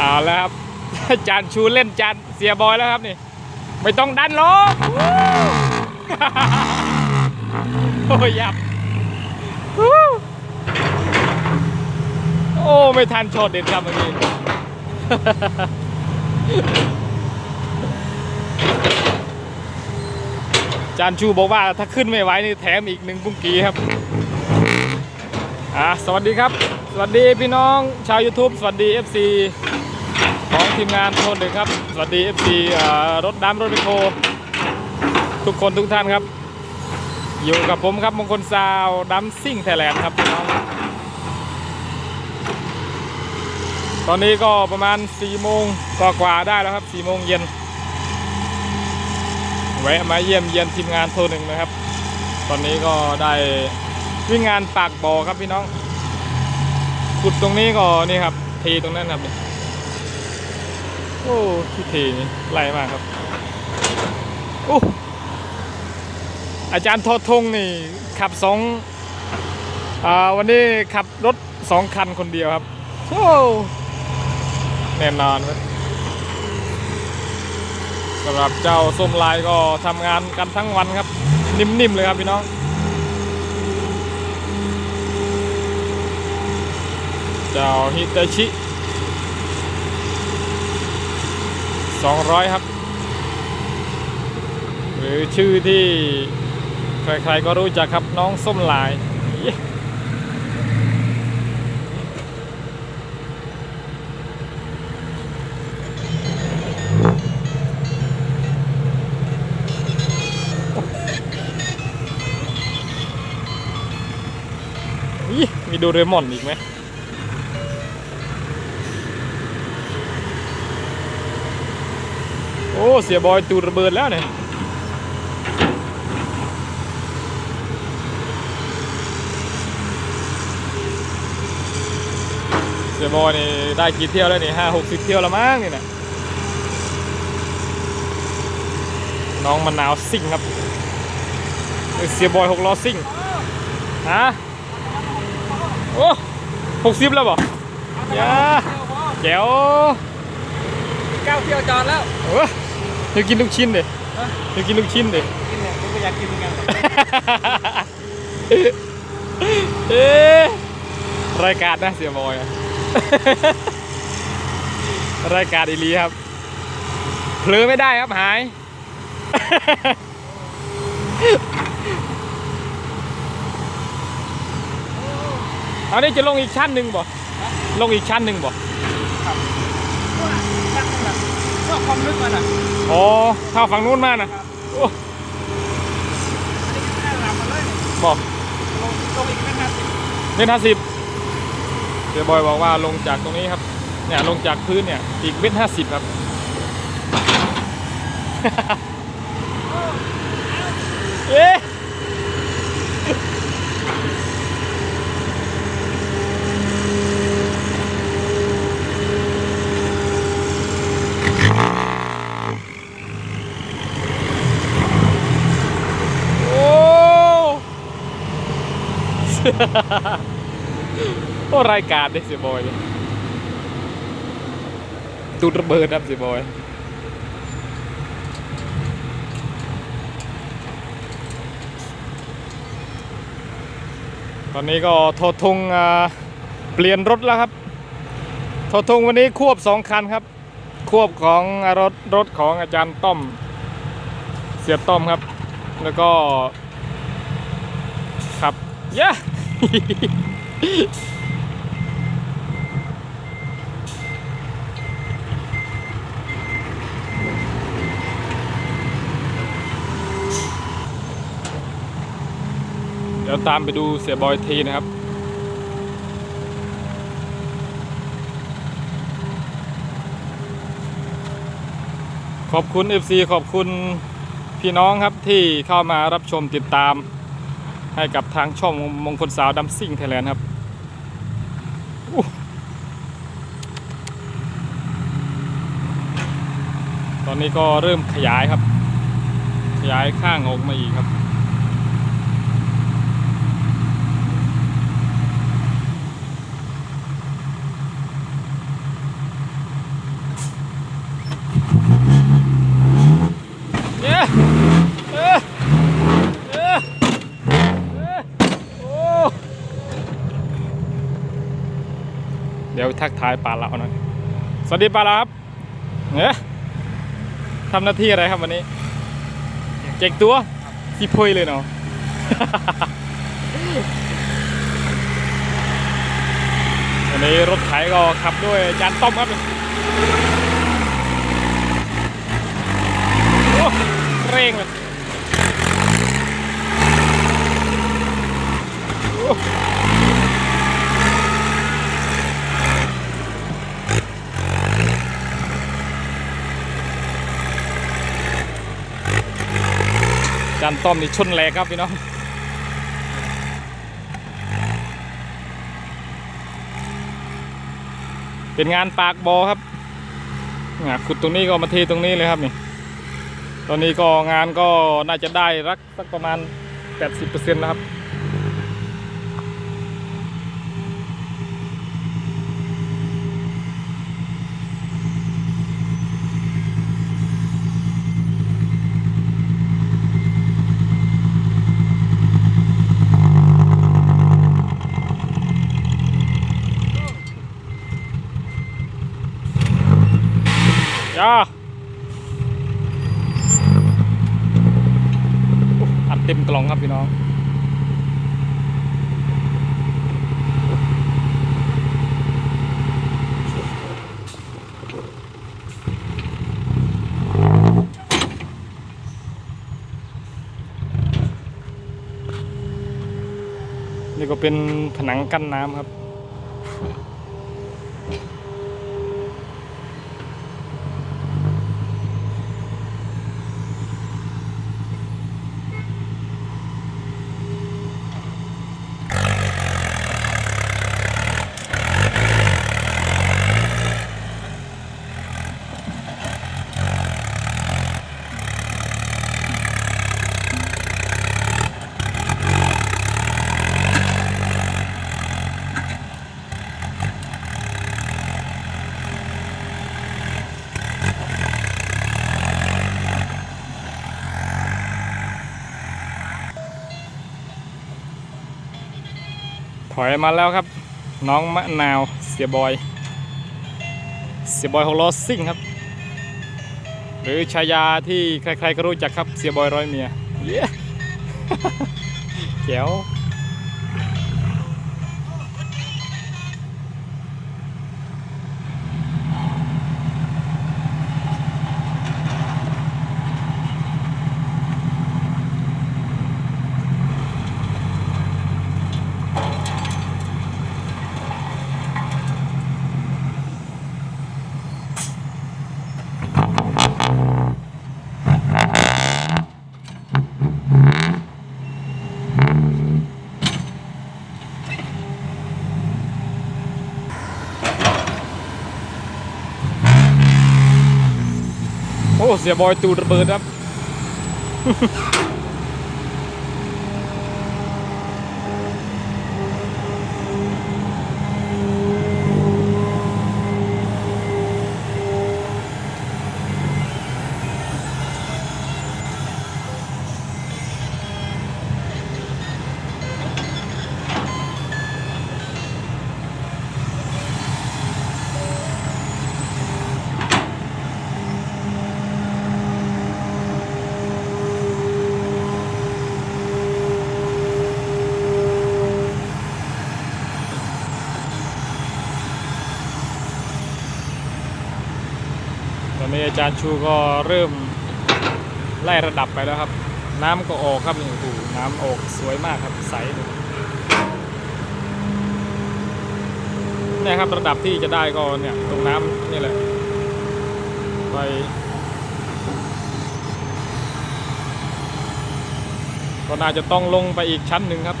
เอาแล้วครับ จานชูเล่นจานเสียบอยแล้วครับนี่ ไม่ต้องดันหรอกโอ้ยยับ โอ้ ไม่ทันช็อตเด็ดครับเมื่อกี้จานชูบอกว่าถ้าขึ้นไม่ไหวนี่แถมอีกหนึ่งปุ้งกีครับ อะสวัสดีครับ สวัสดีพี่น้องชาว YouTube สวัสดี FC ทีมงานโทนหนึ่งครับ สวัสดี FC อ่ารถดำรถไมโครทุกคนทุกท่านครับ อยู่กับผมครับมงคลซาวดัมซิ่งไทยแลนด์ครับพี่น้อง ตอนนี้ก็ประมาณ4โมงกว่าได้แล้วครับ4โมงเย็นแวะมาเยี่ยมเยียนทีมงานโทรหนึ่งนะครับ ตอนนี้ก็ได้วิ่งงานปากบ่อครับพี่น้องขุดตรงนี้ก็นี่ครับเทตรงนั้นครับนี่ โอ้ที่เทนี่ไล่มากครับโอ้อาจารย์ทอทงนี่ขับสองอ่าวันนี้ขับรถสองคันคนเดียวครับโอ้แน่นอนครับสำหรับเจ้าส้มลายก็ทำงานกันทั้งวันครับ นิ่มๆเลยครับพี่น้องเจ้าฮิตาชิ 200 ครับ หรือชื่อที่ใครๆก็รู้จักครับน้องส้มลายมีดูเรมอนอีกไหม อ้เสียบอยตูดระเบิดแล้วเนี่ยเสียบอยนี่ได้กี่เที่ยวแล้วนี่ห้าหกสิบเที่ยวแล้วมั้งนี่นะน้องมะนาวซิ่งครับเอ้ยเสียบอยหกล้อซิ่งฮะโอ้หกสิบแล้วบ่ยาแจ๋วเก้าเที่ยวจอดแล้ว เออเดี๋ยวกินลูกชิ้นดิฮะ เดี๋ยวกินลูกชิ้นดิกินเนี่ยผมก็อยากกินเหมือนกันเอ๊ะรายการนะเสียบอยอะ รายการอีหลีครับเผลอไม่ได้ครับหาย เอานี่จะลงอีกชั้นหนึ่งบ่ลงอีกชั้นหนึ่งบ่ตั้งนั่นแหละชอบ ความลึกมันอะอ๋อถ้าฝั่งนู้นมานะโอ้อันนี้ก็ได้หลับมาเลยบอกลงลงอีกเป็นห้าสิบเมตรห้าสิบเดี๋ยวบอยบอกว่าลงจากตรงนี้ครับเนี่ยลงจากพื้นเนี่ยอีกเมตรห้าสิบครับ เอ๊ะโอ้ โอ้รายการได้เสียบอยเลยตูดระเบิดครับเสียบอยตอนนี้ก็โทอทงเปลี่ยนรถแล้วครับ โทอทงวันนี้ควบสองคันครับ ควบของรถรถของอาจารย์ต้อม เสียต้อมครับ แล้วก็ครับยะ เดี๋ยวตามไปดูเสียบอยทีนะครับขอบคุณ FC ขอบคุณพี่น้องครับที่เข้ามารับชมติดตาม ให้กับทางช่องมงคลสาวดัมซิ่งไทยแลนด์ครับตอนนี้ก็เริ่มขยายครับ ขยายข้างออกมาอีกครับ เดี๋ยว ทักทายปลาเราหน่อยสวัสดีปลาเราครับเนี่ยทำหน้าที่อะไรครับวันนี้เจ็กตัวที่พุยเลยเนาะวันนี้รถไถก็ขับด้วยจานต้อมครับโอ้เร่งเลย จานต้อมนี่ชนแรงครับพี่น้องเป็นงานปากบอครับขุดตรงนี้ก็มาเทตรงนี้เลยครับนี่ตอนนี้ก็งานก็น่าจะได้รักสักประมาณ 80%นะครับ จ้าโอ้อัดเต็มกล่องครับพี่น้องนี่ก็เป็นผนังกั้นน้ำครับ อยมาแล้วครับ น้องมะนาวเสียบอย เสียบอยของล้อซิ่งครับ หรือชายาที่ใครๆก็รู้จักครับเสียบอยร้อยเมียเย้แจ๋ว โอ้ เสียบอยตูดระเบิดครับ นี้อาจารย์ชูก็เริ่มไล่ระดับไปแล้วครับ น้ำก็ออกครับนี่โอ้โหน้ำออกสวยมากครับใสเลยเนี่ยครับระดับที่จะได้ก็เนี่ยตรงน้ำนี่แหละไปก็น่าจะต้องลงไปอีกชั้นหนึ่งครับ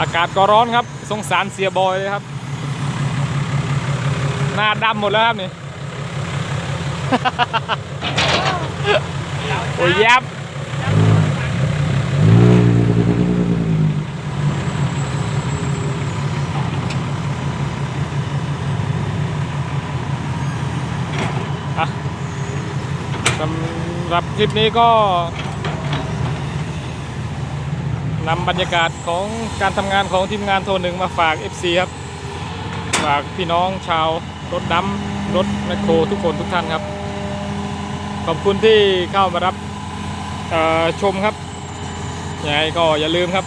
อากาศก็ร้อนครับ สงสารเสียบอยเลยครับ หน้าดำหมดแล้วครับนี่ โอ้ยยับสำหรับคลิปนี้ก็ นำบรรยากาศของการทำงานของทีมงานโทรหนึ่งมาฝาก FC ครับ ฝากพี่น้องชาวรถดำรถแมคโครทุกคนทุกท่านครับ ขอบคุณที่เข้ามารับชมครับยังไงก็อย่าลืมครับ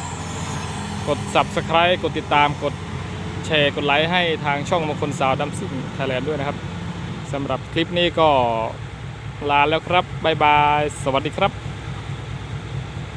กด subscribe กดติดตามกดแชร์กดไลค์ให้ทางช่องมงคลสาวดัมซิ่งไทยแลนด์ด้วยนะครับสำหรับคลิปนี้ก็ลาแล้วครับ บ๊ายบาย สวัสดีครับ